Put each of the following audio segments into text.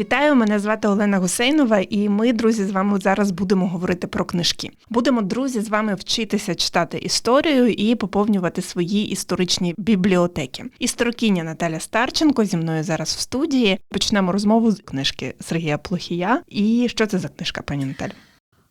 Вітаю, мене звати Олена Гусейнова, і ми, друзі, з вами зараз будемо говорити про книжки. Будемо, друзі, з вами вчитися читати історію і поповнювати свої історичні бібліотеки. Історикиня Наталя Старченко зі мною зараз в студії. Почнемо розмову з книжки Сергія Плохія. І що це за книжка, пані Наталя?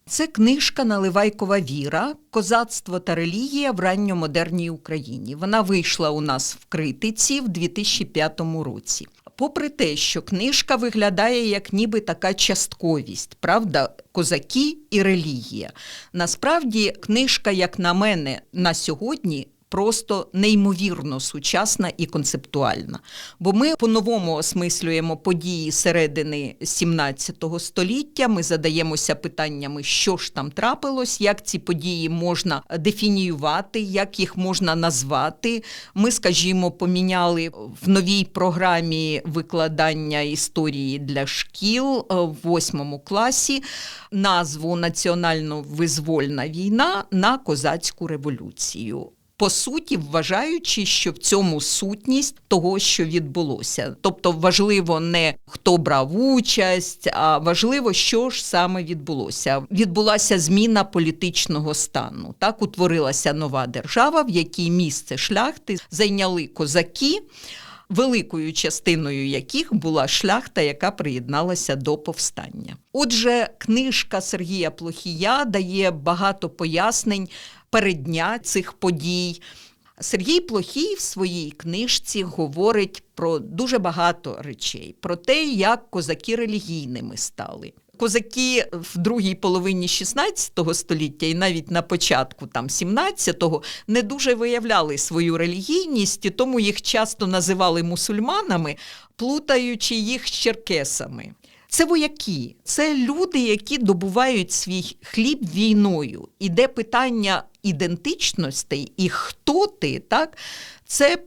Це книжка Наливайкова Віра, козацтво та релігія в ранньомодерній Україні. Вона вийшла у нас в критиці в 2005 році. Попри те, що книжка виглядає як ніби така частковість, правда, козаки і релігія. Насправді, книжка, як на мене, на сьогодні просто неймовірно сучасна і концептуальна. Бо ми по-новому осмислюємо події середини 17 століття. Ми задаємося питаннями, що ж там трапилось, як ці події можна дефініювати, як їх можна назвати. Ми, скажімо, поміняли в новій програмі викладання історії для шкіл е, в восьмому класі назву Національно-визвольна війна на козацьку революцію по суті, вважаючи, що в цьому сутність того, що відбулося. Тобто важливо не хто брав участь, а важливо, що ж саме відбулося. Відбулася зміна політичного стану. Так утворилася нова держава, в якій місце шляхти зайняли козаки. Великою частиною яких була шляхта, яка приєдналася до повстання. Отже, книжка Сергія Плохія дає багато пояснень переддня цих подій. Сергій Плохій в своїй книжці говорить про дуже багато речей, про те, як козаки релігійними стали. Козаки в другій половині 16 століття і навіть на початку там 17-го не дуже виявляли свою релігійність, і тому їх часто називали мусульманами, плутаючи їх з черкесами. Це вояки, це люди, які добувають свій хліб війною. Іде питання ідентичностей і хто ти, так? Це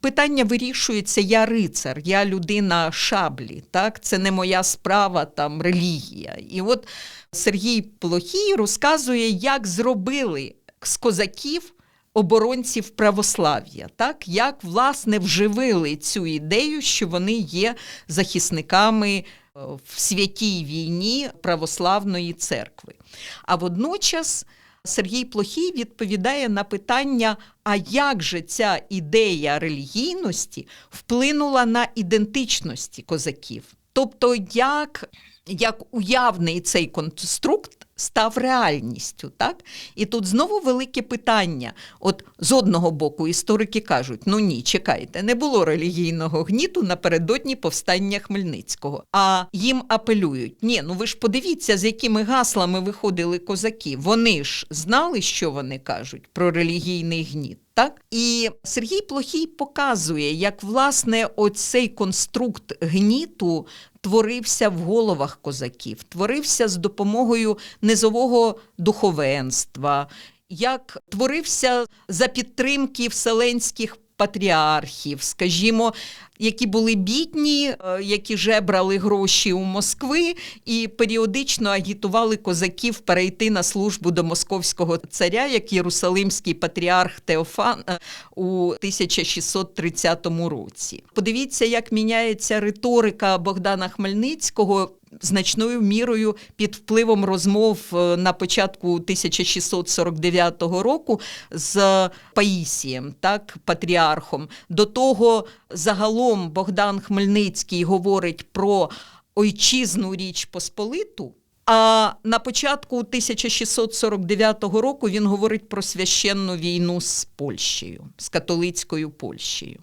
питання вирішується я рицар, я людина шаблі, так? це не моя справа, там релігія. І от Сергій Плохій розказує, як зробили з козаків. Оборонців православ'я, так як власне вживили цю ідею, що вони є захисниками в святій війні православної церкви. А водночас Сергій Плохій відповідає на питання, а як же ця ідея релігійності вплинула на ідентичності козаків? Тобто, як як уявний цей конструкт став реальністю. так? І тут знову велике питання. От з одного боку історики кажуть: ну ні, чекайте, не було релігійного гніту напередодні повстання Хмельницького. А їм апелюють: ні, ну ви ж подивіться, з якими гаслами виходили козаки. Вони ж знали, що вони кажуть про релігійний гніт. Так і Сергій Плохій показує, як власне оцей конструкт гніту творився в головах козаків, творився з допомогою низового духовенства, як творився за підтримки вселенських патріархів, скажімо, які були бідні, е, які жебрали гроші у Москви і періодично агітували козаків перейти на службу до московського царя, як Єрусалимський патріарх Теофан е, у 1630 році. Подивіться, як міняється риторика Богдана Хмельницького значною мірою під впливом розмов е, на початку 1649 року з Паїсієм, так, патріархом. До того загалом Богдан Хмельницький говорить про ойчизну річ Посполиту. А на початку 1649 року він говорить про священну війну з Польщею, з католицькою Польщею.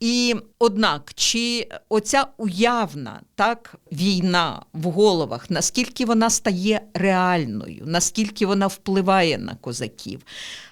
І однак, чи оця уявна так війна в головах, наскільки вона стає реальною, наскільки вона впливає на козаків?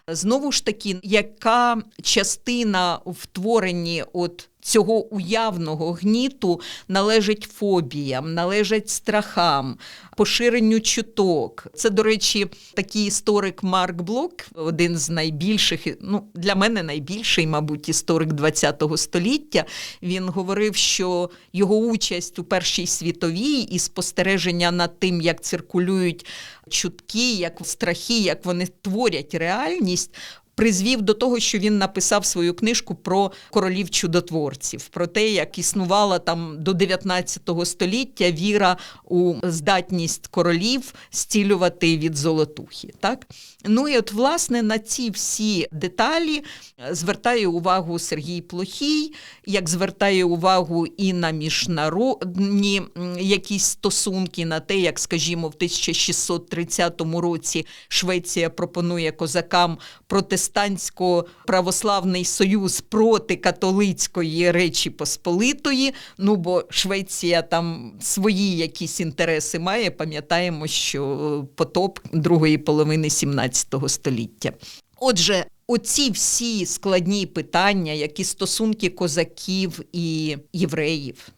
Знову ж таки, яка частина в творенні от цього уявного гніту належить фобіям, належать страхам, поширенню чуток. Це, до речі, такий історик Марк Блок, один з найбільших, ну для мене найбільший, мабуть, історик ХХ століття. Він говорив, що його участь у Першій світовій і спостереження над тим, як циркулюють чутки, як страхи, як вони творять реальність feminist призвів до того, що він написав свою книжку про королів чудотворців, про те, як існувала там до 19 століття віра у здатність королів стілювати від золотухи. Так? Ну і от, власне, на ці всі деталі е, звертає увагу Сергій Плохій, як звертає увагу і на міжнародні якісь стосунки, на те, як, скажімо, в 1630 році Швеція пропонує козакам протестувати протестантсько-православний союз проти католицької Речі Посполитої. Ну бо Швеція там свої якісь інтереси має. Пам'ятаємо, що потоп другої половини 17 століття. Отже, оці всі складні питання, які стосунки козаків і євреїв.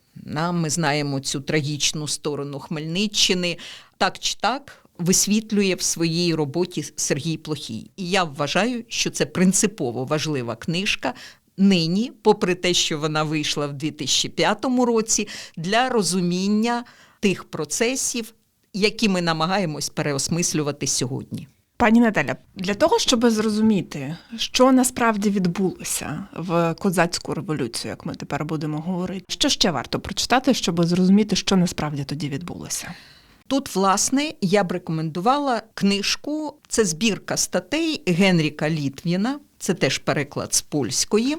Ми знаємо цю трагічну сторону Хмельниччини. Так чи так, висвітлює в своїй роботі Сергій Плохій. І я вважаю, що це принципово важлива книжка. Нині, попри те, що вона вийшла в 2005 році, для розуміння тих процесів, які ми намагаємось переосмислювати сьогодні. Пані Наталя, для того, щоб зрозуміти, що насправді відбулося в козацьку революцію, як ми тепер будемо говорити, що ще варто прочитати, щоб зрозуміти, що насправді тоді відбулося. Тут, власне, я б рекомендувала книжку, це збірка статей Генріка Літвіна, це теж переклад з польської,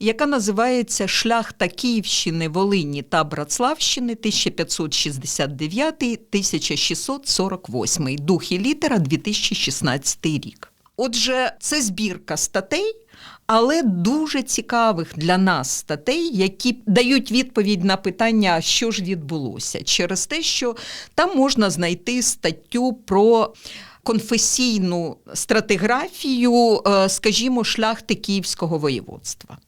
яка називається Шляхта Київщини, Волині та Братславщини 1569-1648, дух і літера 2016 рік. Отже, це збірка статей, але дуже цікавих для нас статей, які дають відповідь на питання, що ж відбулося, через те, що там можна знайти статтю про. Конфесійну стратиграфію, е, скажімо, шляхти Київського воєводства.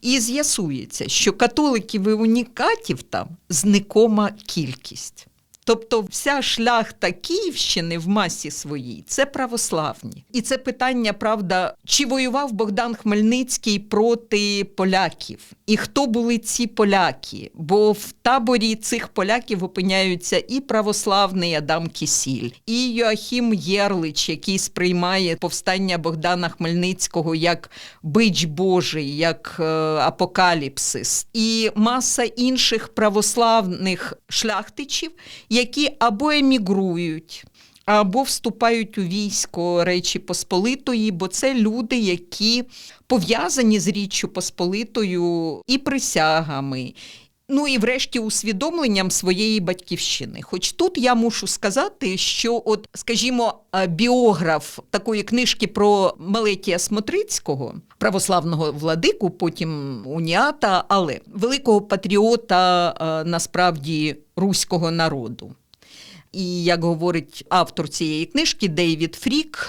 І з'ясується, що католиків і унікатів там зникома кількість. Тобто вся шляхта Київщини в масі своїй це православні. І це питання, правда, чи воював Богдан Хмельницький проти поляків? І хто були ці поляки? Бо в таборі цих поляків опиняються і православний Адам Кісіль, і Йоахім Єрлич, який сприймає повстання Богдана Хмельницького як бич Божий, як е, апокаліпсис, і маса інших православних шляхтичів які або емігрують, або вступають у військо Речі Посполитої, бо це люди, які пов'язані з Річчю Посполитою і присягами. Ну і врешті усвідомленням своєї батьківщини. Хоч тут я мушу сказати, що, от, скажімо, біограф такої книжки про Малетія Смотрицького, православного владику, потім уніата, але великого патріота насправді руського народу. І як говорить автор цієї книжки Дейвід Фрік,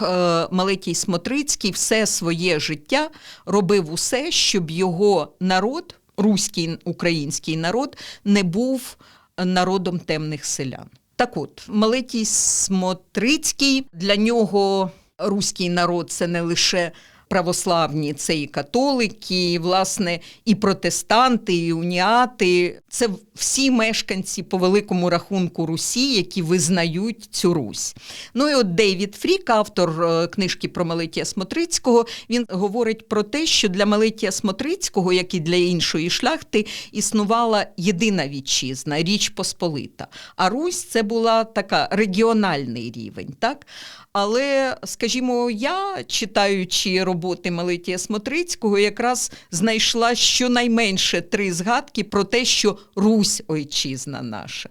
Малетій Смотрицький все своє життя робив усе, щоб його народ руський український народ не був народом темних селян. Так от, Малетій Смотрицький для нього руський народ це не лише православні, це і католики, і, власне, і протестанти, і уніати. Це всі мешканці по великому рахунку Русі, які визнають цю Русь. Ну і от Дейвід Фрік, автор е, книжки про Мелетія Смотрицького, він говорить про те, що для Мелетія Смотрицького, як і для іншої шляхти, існувала єдина вітчизна, річ Посполита. А Русь це була така регіональний рівень. так? Але, скажімо, я, читаючи роботи Мелетія Смотрицького, якраз знайшла щонайменше три згадки про те, що Русь ойчизна наша.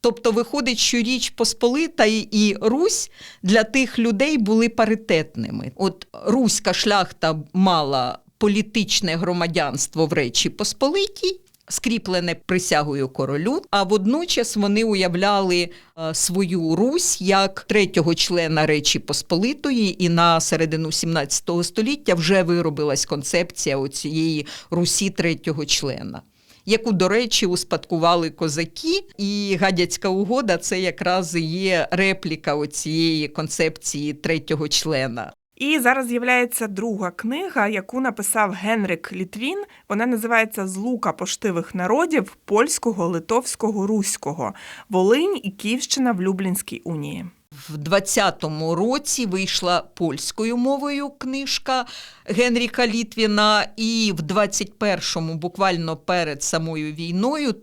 Тобто виходить, що Річ Посполита і Русь для тих людей були паритетними. От Руська шляхта мала політичне громадянство в Речі Посполитій, скріплене присягою королю. А водночас вони уявляли е, свою Русь як третього члена Речі Посполитої, і на середину 17 століття вже виробилась концепція оцієї Русі третього члена. Яку, до речі, успадкували козаки, і гадяцька угода це якраз є репліка оцієї концепції третього члена. І зараз з'являється друга книга, яку написав Генрик Літвін. Вона називається Злука поштивих народів польського, литовського, руського, Волинь і Київщина в Люблінській унії. В 20-му році вийшла польською мовою книжка Генріка Літвіна, і в 21-му, буквально перед самою війною,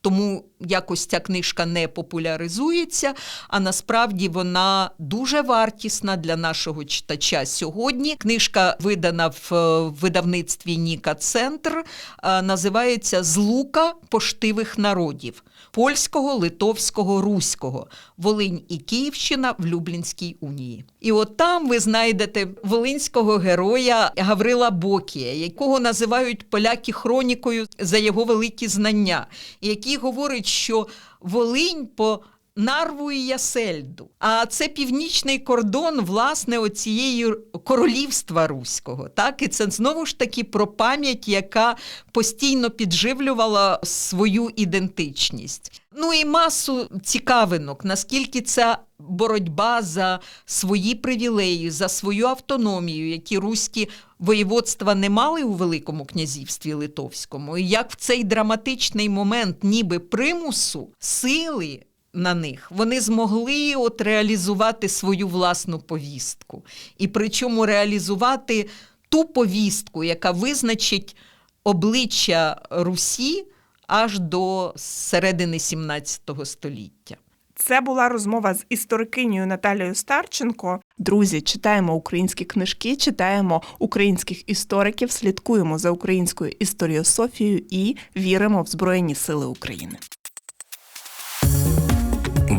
тому якось ця книжка не популяризується, а насправді вона дуже вартісна для нашого читача сьогодні. Книжка видана в е, видавництві Ніка Центр, е, називається Злука поштивих народів польського, литовського, руського, Волинь і Київщина в Люблінській унії. І от там ви знайдете волинського героя Гаврила Бокія, якого називають поляки хронікою за його великі знання, і який говорить, що Волинь по Нарву і Ясельду. А це північний кордон, власне, оцієї королівства руського. Так? І це знову ж таки про пам'ять, яка постійно підживлювала свою ідентичність. Ну і масу цікавинок, наскільки ця боротьба за свої привілеї, за свою автономію, які руські воєводства не мали у Великому князівстві Литовському, і як в цей драматичний момент, ніби примусу, сили на них, вони змогли от реалізувати свою власну повістку. І причому реалізувати ту повістку, яка визначить обличчя Русі аж до середини 17 століття. Це була розмова з історикинею Наталією Старченко. Друзі, читаємо українські книжки, читаємо українських істориків, слідкуємо за українською історіософією і віримо в Збройні Сили України.